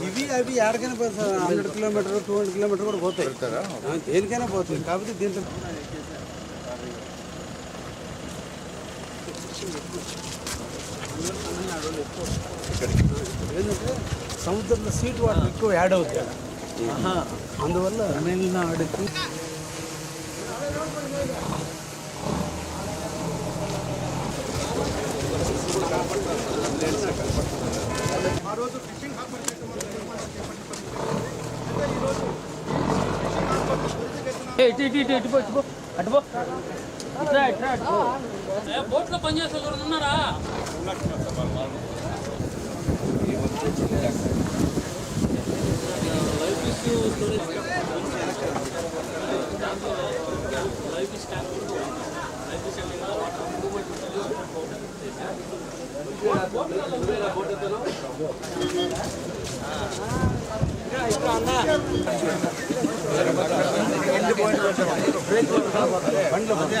ఇవి అవి ఎక్కడికైనా పోతాయి hundred kilometre two hundred kilometre కూడా పోతాయి దేనికైనా పోతుంది కాకపోతే దీంట్లో ఏంటంటే సముద్రంలో సీట్ వాటర్ ఎక్కువ యాడ్ అవుతాయి అందువల్ల తమిళనాడుకి ఇటు ఇటు ఇటు ఇటు పో ఇటు పో. అటు పో. ఇట్రా ఇట్రా అటు పో బోట్లో పనిచేసే ఉన్నారా?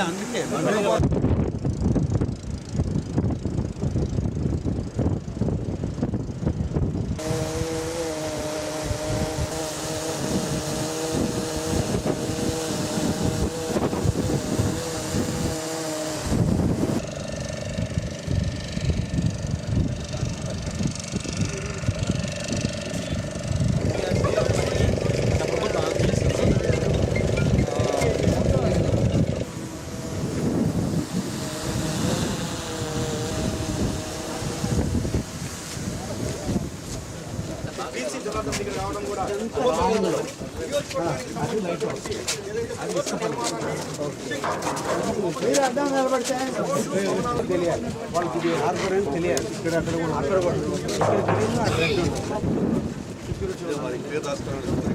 అందుకే మీరు అడ్డం నిలబడితే తెలియాలి వాళ్ళకి ఇది హార్బర్ అని తెలియాలి. ఇక్కడ అక్కడ కూడా అక్కడ కూడా. ఇక్కడ తెలియదు అక్కడ ఉంటుంది.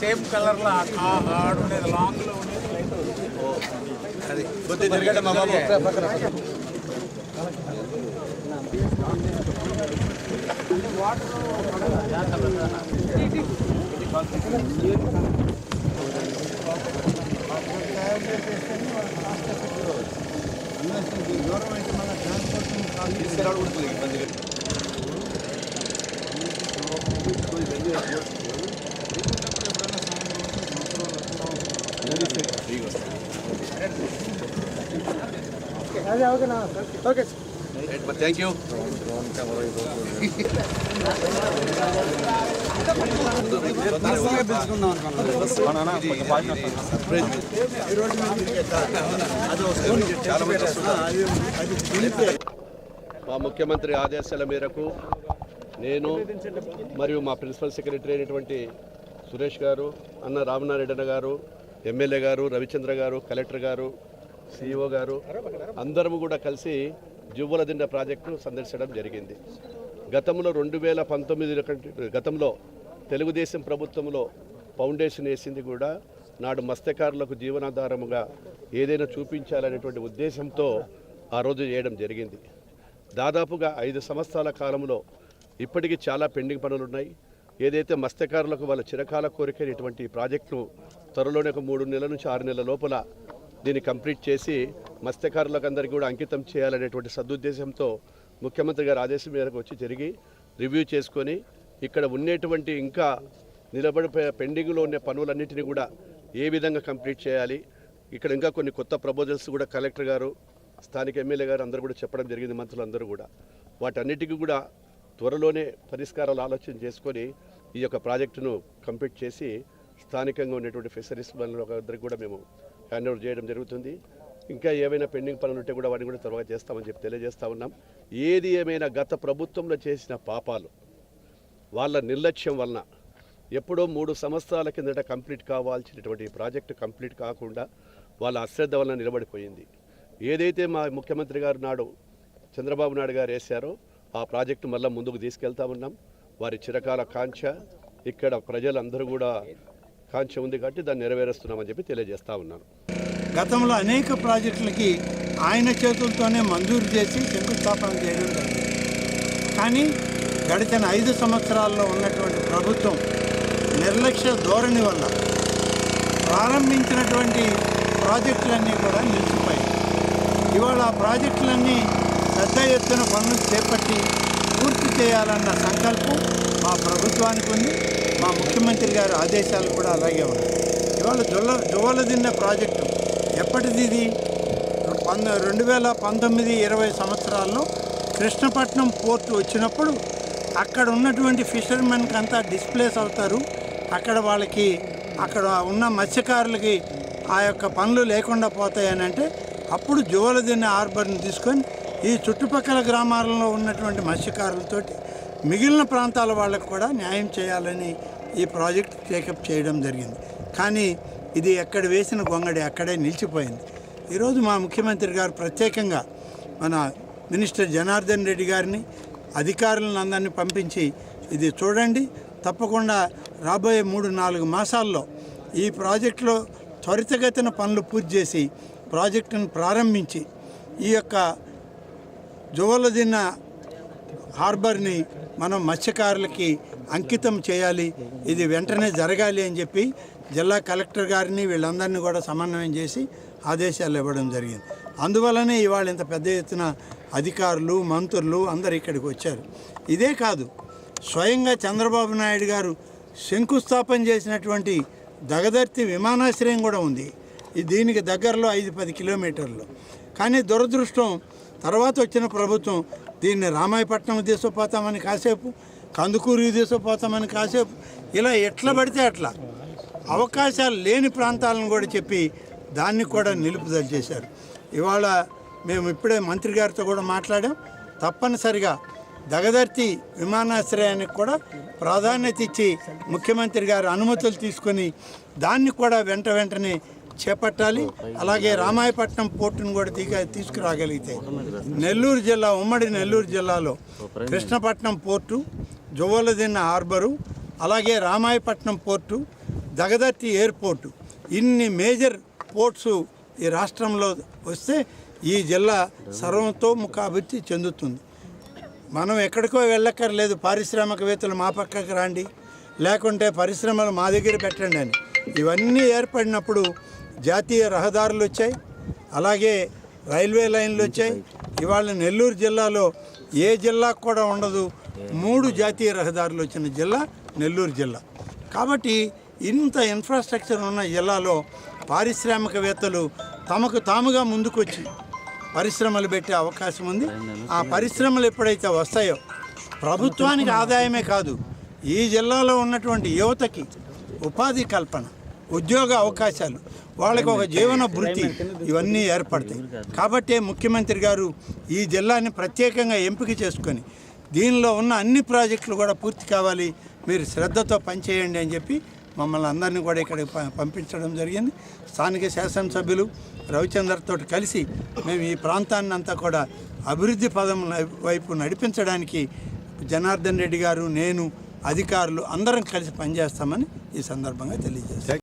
సేమ్ కలర్లో ఆడు ఉండేది లాంగ్లో ఉండేది. లైట్ అది కొద్దిగా మా బాబు. పక్కన దూరం అయితే మళ్ళీ ట్రాన్స్పోర్ట్ అదే థ్యాంక్ యూ మా ముఖ్యమంత్రి ఆదేశాల మేరకు నేను మరియు మా ప్రిన్సిపల్ సెక్రటరీ అయినటువంటి సురేష్ గారు అన్న రామనారాయణ గారు ఎమ్మెల్యే గారు రవిచంద్ర గారు కలెక్టర్ గారు సిఇఓ గారు అందరము కూడా కలిసి జువ్వలదిండ ప్రాజెక్టును సందర్శించడం జరిగింది. గతంలో రెండు వేల పంతొమ్మిది గతంలో తెలుగుదేశం ప్రభుత్వంలో ఫౌండేషన్ వేసింది కూడా నాడు మత్స్యకారులకు జీవనాధారముగా ఏదైనా చూపించాలనేటువంటి ఉద్దేశంతో ఆ రోజు చేయడం జరిగింది. దాదాపుగా ఐదు సంవత్సరాల కాలంలో ఇప్పటికీ చాలా పెండింగ్ పనులు ఉన్నాయి. ఏదైతే మత్స్యకారులకు వాళ్ళ చిరకాల కోరికైనటువంటి ప్రాజెక్టును త్వరలోనే ఒక మూడు నెలల నుంచి ఆరు నెలల లోపల దీన్ని కంప్లీట్ చేసి మత్స్యకారులకు అందరికీ కూడా అంకితం చేయాలనేటువంటి సదుద్దేశంతో ముఖ్యమంత్రి గారి ఆదేశం మేరకు వచ్చి జరిగి రివ్యూ చేసుకొని ఇక్కడ ఉండేటువంటి ఇంకా నిలబడి పెండింగ్లో ఉన్న పనులన్నింటినీ కూడా ఏ విధంగా కంప్లీట్ చేయాలి ఇక్కడ ఇంకా కొన్ని కొత్త ప్రపోజల్స్ కూడా కలెక్టర్ గారు స్థానిక ఎమ్మెల్యే గారు అందరూ కూడా చెప్పడం జరిగింది మంత్రులందరూ కూడా. వాటన్నిటికీ కూడా త్వరలోనే పరిష్కారాలు ఆలోచన చేసుకొని ఈ యొక్క ప్రాజెక్టును కంప్లీట్ చేసి స్థానికంగా ఉన్నటువంటి ఫిషరీస్ వాళ్ళందరికీ కూడా మేము హ్యాండ్ ఓవర్ చేయడం జరుగుతుంది. ఇంకా ఏమైనా పెండింగ్ పనులు ఉంటే కూడా వాటిని కూడా త్వరగా చేస్తామని చెప్పి తెలియజేస్తా ఉన్నాం. ఏది ఏమైనా గత ప్రభుత్వంలో చేసిన పాపాలు వాళ్ళ నిర్లక్ష్యం వలన ఎప్పుడో మూడు సంవత్సరాల కిందట కంప్లీట్ కావాల్సినటువంటి ప్రాజెక్టు కంప్లీట్ కాకుండా వాళ్ళ అశ్రద్ధ వలన నిలబడిపోయింది. ఏదైతే మా ముఖ్యమంత్రి గారు నాడు చంద్రబాబు నాయుడు గారు వేశారో ఆ ప్రాజెక్టు మళ్ళీ ముందుకు తీసుకెళ్తా ఉన్నాం. వారి చిరకాల కాంక్ష ఇక్కడ ప్రజలందరూ కూడా కాంక్ష ఉంది కాబట్టి దాన్ని నెరవేరుస్తున్నామని చెప్పి తెలియజేస్తా ఉన్నాను. గతంలో అనేక ప్రాజెక్టులకి ఆయన చేతులతోనే మంజూరు చేసి శంకుస్థాపన చేయడం జరిగింది. కానీ గడిచిన ఐదు సంవత్సరాల్లో ఉన్నటువంటి ప్రభుత్వం నిర్లక్ష్య ధోరణి వల్ల ప్రారంభించినటువంటి ప్రాజెక్టులన్నీ కూడా నిలిచిపోయాయి. ఇవాళ ఆ ప్రాజెక్టులన్నీ పెద్ద ఎత్తున పనులు చేపట్టి పూర్తి చేయాలన్న సంకల్పం మా ప్రభుత్వానికి ఉంది. ముఖ్యమంత్రి గారి ఆదేశాలు కూడా అలాగే ఉన్నాయి. ఇవాళ జొల్ల జువ్వలదిన్న ప్రాజెక్టు ఎప్పటిది ఇది పంద రెండు వేల పంతొమ్మిది ఇరవై సంవత్సరాల్లో కృష్ణపట్నం పోర్టు వచ్చినప్పుడు అక్కడ ఉన్నటువంటి ఫిషర్మెన్కి అంతా డిస్ప్లేస్ అవుతారు. అక్కడ వాళ్ళకి అక్కడ ఉన్న మత్స్యకారులకి ఆ యొక్క పనులు లేకుండా పోతాయని అంటే అప్పుడు జువలదిన్న హార్బర్ని తీసుకొని ఈ చుట్టుపక్కల గ్రామాలలో ఉన్నటువంటి మత్స్యకారులతోటి మిగిలిన ప్రాంతాల వాళ్ళకు కూడా న్యాయం చేయాలని ఈ ప్రాజెక్ట్ టేకప్ చేయడం జరిగింది. కానీ ఇది ఎక్కడ వేసిన గొంగడి అక్కడే నిలిచిపోయింది. ఈరోజు మా ముఖ్యమంత్రి గారు ప్రత్యేకంగా మన మినిస్టర్ జనార్దన్ రెడ్డి గారిని అధికారులను అందరినీ పంపించి ఇది చూడండి. తప్పకుండా రాబోయే మూడు నాలుగు మాసాల్లో ఈ ప్రాజెక్టులో త్వరితగతిన పనులు పూర్తి చేసి ప్రాజెక్టును ప్రారంభించి ఈ యొక్క జువలదిన్న హార్బర్ని మనం మత్స్యకారులకి అంకితం చేయాలి. ఇది వెంటనే జరగాలి అని చెప్పి జిల్లా కలెక్టర్ గారిని వీళ్ళందరినీ కూడా సమన్వయం చేసి ఆదేశాలు ఇవ్వడం జరిగింది. అందువల్లనే ఇవాళ ఇంత పెద్ద ఎత్తున అధికారులు మంత్రులు అందరు ఇక్కడికి వచ్చారు. ఇదే కాదు స్వయంగా చంద్రబాబు నాయుడు గారు శంకుస్థాపన చేసినటువంటి దగదర్తి విమానాశ్రయం కూడా ఉంది. ఇది దీనికి దగ్గరలో ఐదు పది కిలోమీటర్లు. కానీ దురదృష్టం తర్వాత వచ్చిన ప్రభుత్వం దీన్ని రామాయపట్నం తీసుకుపోతామని కాసేపు కందుకూరు తీసుకుపోతామని కాసేపు ఇలా ఎట్లా పడితే అట్లా అవకాశాలు లేని ప్రాంతాలను కూడా చెప్పి దాన్ని కూడా నిలుపుదల చేశారు. ఇవాళ మేము ఇప్పుడే మంత్రి గారితో కూడా మాట్లాడాం. తప్పనిసరిగా దగదర్తి విమానాశ్రయానికి కూడా ప్రాధాన్యత ఇచ్చి ముఖ్యమంత్రి గారు అనుమతులు తీసుకొని దాన్ని కూడా వెంట వెంటనే చేపట్టాలి. అలాగే రామాయపట్నం పోర్టును కూడా తీగ తీసుకురాగలిగితే నెల్లూరు జిల్లా ఉమ్మడి నెల్లూరు జిల్లాలో కృష్ణపట్నం పోర్టు జువ్వలదిన్న హార్బరు అలాగే రామాయపట్నం పోర్టు దగదర్తి ఎయిర్పోర్టు. ఇన్ని మేజర్ పోర్ట్స్ ఈ రాష్ట్రంలో వస్తే ఈ జిల్లా సర్వంతో ముఖాభివృద్ధి చెందుతుంది. మనం ఎక్కడికో వెళ్ళక్కర్లేదు పారిశ్రామికవేత్తలు మా పక్కకి రండి లేకుంటే పరిశ్రమలు మా దగ్గర పెట్టండి అని. ఇవన్నీ ఏర్పడినప్పుడు జాతీయ రహదారులు వచ్చాయి అలాగే రైల్వే లైన్లు వచ్చాయి. ఇవాళ నెల్లూరు జిల్లాలో ఏ జిల్లాకు కూడా ఉండదు మూడు జాతీయ రహదారులు వచ్చిన జిల్లా నెల్లూరు జిల్లా. కాబట్టి ఇంత ఇన్ఫ్రాస్ట్రక్చర్ ఉన్న జిల్లాలో పారిశ్రామికవేత్తలు తమకు తాముగా ముందుకొచ్చి పరిశ్రమలు పెట్టే అవకాశం ఉంది. ఆ పరిశ్రమలు ఎప్పుడైతే వస్తాయో ప్రభుత్వానికి ఆదాయమే కాదు ఈ జిల్లాలో ఉన్నటువంటి యువతకి ఉపాధి కల్పన ఉద్యోగ అవకాశాలు వాళ్ళకి ఒక జీవన వృత్తి ఇవన్నీ ఏర్పడతాయి. కాబట్టే ముఖ్యమంత్రి గారు ఈ జిల్లాని ప్రత్యేకంగా ఎంపిక చేసుకొని దీనిలో ఉన్న అన్ని ప్రాజెక్టులు కూడా పూర్తి కావాలి. మీరు శ్రద్ధతో పనిచేయండి అని చెప్పి మమ్మల్ని అందరినీ కూడా ఇక్కడికి ప- పంపించడం జరిగింది. స్థానిక శాసనసభ్యులు రవిచంద్రతో కలిసి మేము ఈ ప్రాంతాన్ని అంతా కూడా అభివృద్ధి పదం వైపు నడిపించడానికి జనార్దన్ రెడ్డి గారు నేను అధికారులు అందరం కలిసి పనిచేస్తామని ఈ సందర్భంగా తెలియజేస్తాం.